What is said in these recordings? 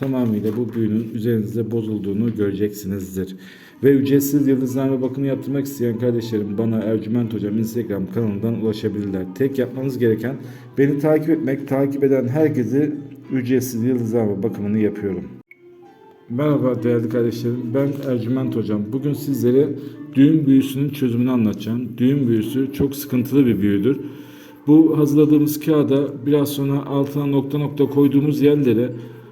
tamamıyla bu büyünün üzerinizde bozulduğunu göreceksinizdir. Ve ücretsiz yıldızlarla bakımı yaptırmak isteyen kardeşlerim bana Ercüment Hocam Instagram kanalından ulaşabilirler. Tek yapmanız gereken beni takip etmek, takip eden herkesi ücretsiz yıldızlarla bakımını yapıyorum. Merhaba değerli kardeşlerim. Ben Ercüment Hocam. Bugün sizlere düğün büyüsünün çözümünü anlatacağım. Düğün büyüsü çok sıkıntılı bir büyüdür. Bu hazırladığımız kağıda biraz sonra altına nokta nokta koyduğumuz yerlere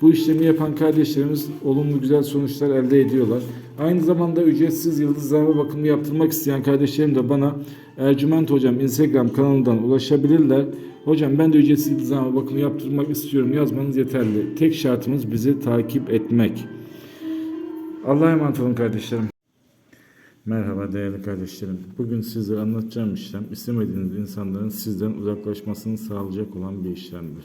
Bu işlemi yapan kardeşlerimiz olumlu güzel sonuçlar elde ediyorlar. Aynı zamanda ücretsiz yıldızlama bakımı yaptırmak isteyen kardeşlerim de bana Ercüment Hocam Instagram kanalından ulaşabilirler. Hocam ben de ücretsiz yıldızlama bakımı yaptırmak istiyorum yazmanız yeterli. Tek şartımız bizi takip etmek. Allah'a emanet olun kardeşlerim. Merhaba değerli kardeşlerim. Bugün size anlatacağım işlem istemediğiniz insanların sizden uzaklaşmasını sağlayacak olan bir işlemdir.